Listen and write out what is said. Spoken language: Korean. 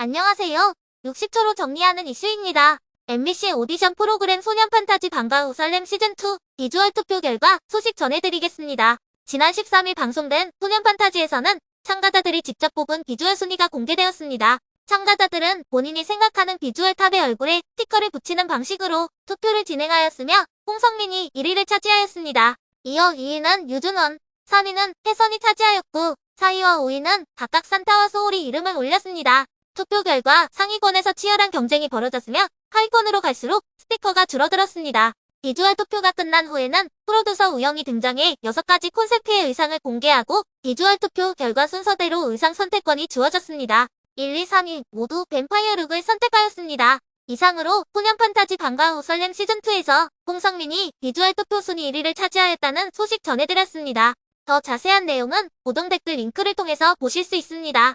안녕하세요. 60초로 정리하는 이슈입니다. MBC 오디션 프로그램 소년 판타지 방과 우설렘 시즌2 비주얼 투표 결과 소식 전해드리겠습니다. 지난 13일 방송된 소년 판타지에서는 참가자들이 직접 뽑은 비주얼 순위가 공개되었습니다. 참가자들은 본인이 생각하는 비주얼 탑의 얼굴에 스티커를 붙이는 방식으로 투표를 진행하였으며 홍성민이 1위를 차지하였습니다. 이어 2위는 유준원, 3위는 혜선이 차지하였고 4위와 5위는 각각 산타와 소울이 이름을 올렸습니다. 투표 결과 상위권에서 치열한 경쟁이 벌어졌으며 하위권으로 갈수록 스티커가 줄어들었습니다. 비주얼 투표가 끝난 후에는 프로듀서 우영이 등장해 6가지 콘셉트의 의상을 공개하고 비주얼 투표 결과 순서대로 의상 선택권이 주어졌습니다. 1, 2, 3위 모두 뱀파이어 룩을 선택하였습니다. 이상으로 소년 판타지 방과 후 설렘 시즌2에서 홍성민이 비주얼 투표 순위 1위를 차지하였다는 소식 전해드렸습니다. 더 자세한 내용은 고정 댓글 링크를 통해서 보실 수 있습니다.